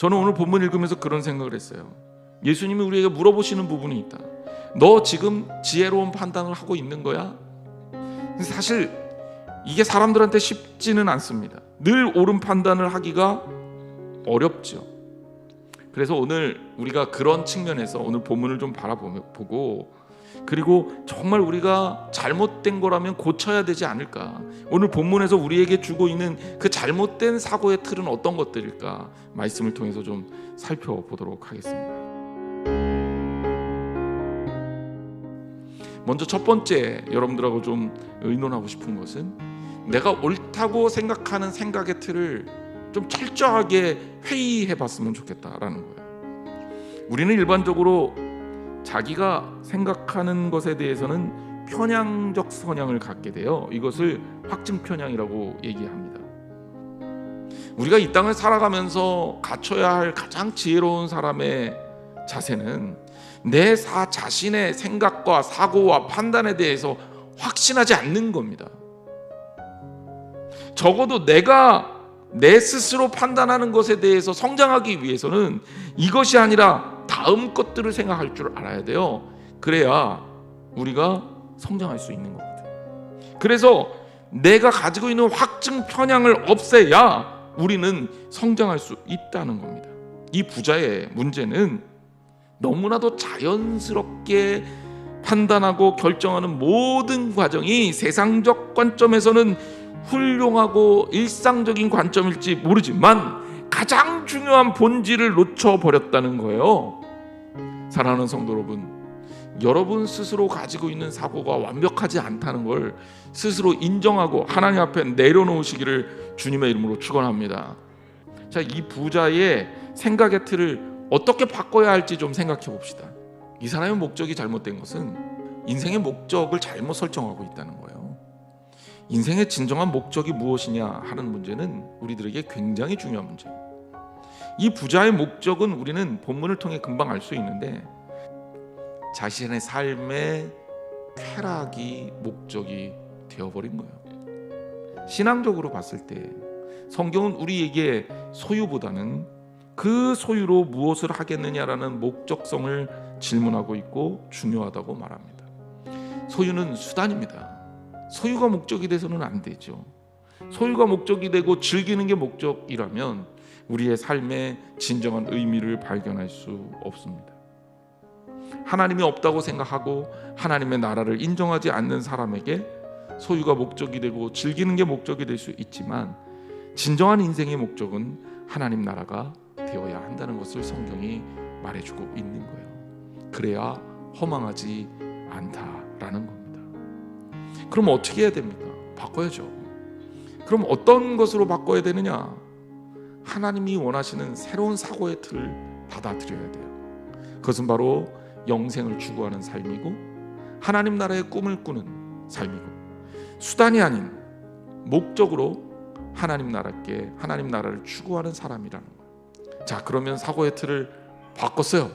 저는 오늘 본문 읽으면서 그런 생각을 했어요. 예수님이 우리에게 물어보시는 부분이 있다. 너 지금 지혜로운 판단을 하고 있는 거야? 사실 이게 사람들한테 쉽지는 않습니다. 늘 옳은 판단을 하기가 어렵죠. 그래서 오늘 우리가 그런 측면에서 오늘 본문을 좀 바라보고 그리고 정말 우리가 잘못된 거라면 고쳐야 되지 않을까? 오늘 본문에서 우리에게 주고 있는 그 잘못된 사고의 틀은 어떤 것들일까? 말씀을 통해서 좀 살펴보도록 하겠습니다. 먼저 첫 번째 여러분들하고 좀 의논하고 싶은 것은 내가 옳다고 생각하는 생각의 틀을 좀 철저하게 회의해 봤으면 좋겠다라는 거예요. 우리는 일반적으로 자기가 생각하는 것에 대해서는 편향적 성향을 갖게 돼요. 이것을 확증 편향이라고 얘기합니다. 우리가 이 땅을 살아가면서 갖춰야 할 가장 지혜로운 사람의 자세는 내 사 자신의 생각과 사고와 판단에 대해서 확신하지 않는 겁니다. 적어도 내가 내 스스로 판단하는 것에 대해서 성장하기 위해서는 이것이 아니라 다음 것들을 생각할 줄 알아야 돼요. 그래야 우리가 성장할 수 있는 거거든요. 그래서 내가 가지고 있는 확증 편향을 없애야 우리는 성장할 수 있다는 겁니다. 이 부자의 문제는 너무나도 자연스럽게 판단하고 결정하는 모든 과정이 세상적 관점에서는 훌륭하고 일상적인 관점일지 모르지만 가장 중요한 본질을 놓쳐버렸다는 거예요. 사랑하는 성도 여러분, 여러분 스스로 가지고 있는 사고가 완벽하지 않다는 걸 스스로 인정하고 하나님 앞에 내려놓으시기를 주님의 이름으로 축원합니다. 자, 이 부자의 생각의 틀을 어떻게 바꿔야 할지 좀 생각해 봅시다. 이 사람의 목적이 잘못된 것은 인생의 목적을 잘못 설정하고 있다는 거예요. 인생의 진정한 목적이 무엇이냐 하는 문제는 우리들에게 굉장히 중요한 문제예요. 이 부자의 목적은 우리는 본문을 통해 금방 알 수 있는데 자신의 삶의 쾌락이 목적이 되어버린 거예요. 신앙적으로 봤을 때 성경은 우리에게 소유보다는 그 소유로 무엇을 하겠느냐라는 목적성을 질문하고 있고 중요하다고 말합니다. 소유는 수단입니다. 소유가 목적이 돼서는 안 되죠. 소유가 목적이 되고 즐기는 게 목적이라면 우리의 삶의 진정한 의미를 발견할 수 없습니다. 하나님이 없다고 생각하고 하나님의 나라를 인정하지 않는 사람에게 소유가 목적이 되고 즐기는 게 목적이 될 수 있지만 진정한 인생의 목적은 하나님 나라가 되어야 한다는 것을 성경이 말해주고 있는 거예요. 그래야 허망하지 않다라는 겁니다. 그럼 어떻게 해야 됩니까? 바꿔야죠. 그럼 어떤 것으로 바꿔야 되느냐? 하나님이 원하시는 새로운 사고의 틀을 받아들여야 돼요. 그것은 바로 영생을 추구하는 삶이고 하나님 나라의 꿈을 꾸는 삶이고 수단이 아닌 목적으로 하나님 나라께 하나님 나라를 추구하는 사람이라는 거예요. 자, 그러면 사고의 틀을 바꿨어요.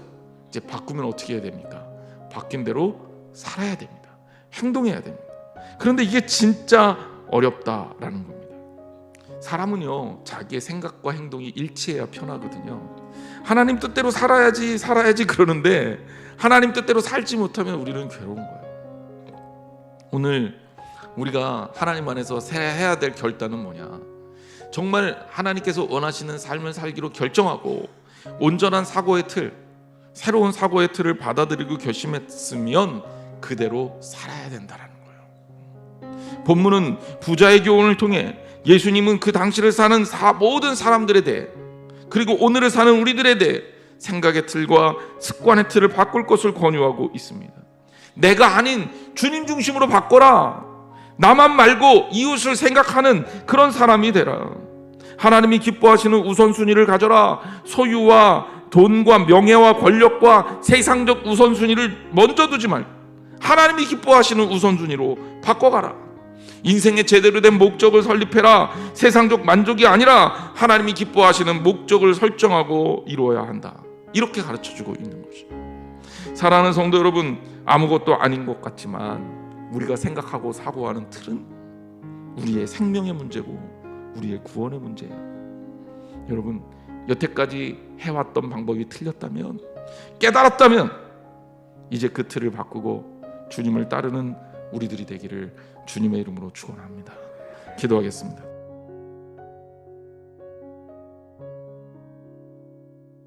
이제 바꾸면 어떻게 해야 됩니까? 바뀐 대로 살아야 됩니다. 행동해야 됩니다. 그런데 이게 진짜 어렵다라는 겁니다. 사람은요, 자기의 생각과 행동이 일치해야 편하거든요. 하나님 뜻대로 살아야지, 살아야지 그러는데 하나님 뜻대로 살지 못하면 우리는 괴로운 거예요. 오늘 우리가 하나님 안에서 해야 될 결단은 뭐냐? 정말 하나님께서 원하시는 삶을 살기로 결정하고 온전한 사고의 틀, 새로운 사고의 틀을 받아들이고 결심했으면 그대로 살아야 된다라는. 본문은 부자의 교훈을 통해 예수님은 그 당시를 사는 사, 모든 사람들에 대해 그리고 오늘을 사는 우리들에 대해 생각의 틀과 습관의 틀을 바꿀 것을 권유하고 있습니다. 내가 아닌 주님 중심으로 바꿔라. 나만 말고 이웃을 생각하는 그런 사람이 되라. 하나님이 기뻐하시는 우선순위를 가져라. 소유와 돈과 명예와 권력과 세상적 우선순위를 먼저 두지 말고 하나님이 기뻐하시는 우선순위로 바꿔가라. 인생의 제대로 된 목적을 설립해라. 세상적 만족이 아니라 하나님이 기뻐하시는 목적을 설정하고 이루어야 한다. 이렇게 가르쳐 주고 있는 것이죠. 사랑하는 성도 여러분, 아무것도 아닌 것 같지만 우리가 생각하고 사고하는 틀은 우리의 생명의 문제고 우리의 구원의 문제예요. 여러분, 여태까지 해왔던 방법이 틀렸다면 깨달았다면 이제 그 틀을 바꾸고 주님을 따르는 우리들이 되기를 주님의 이름으로 축원합니다. 기도하겠습니다.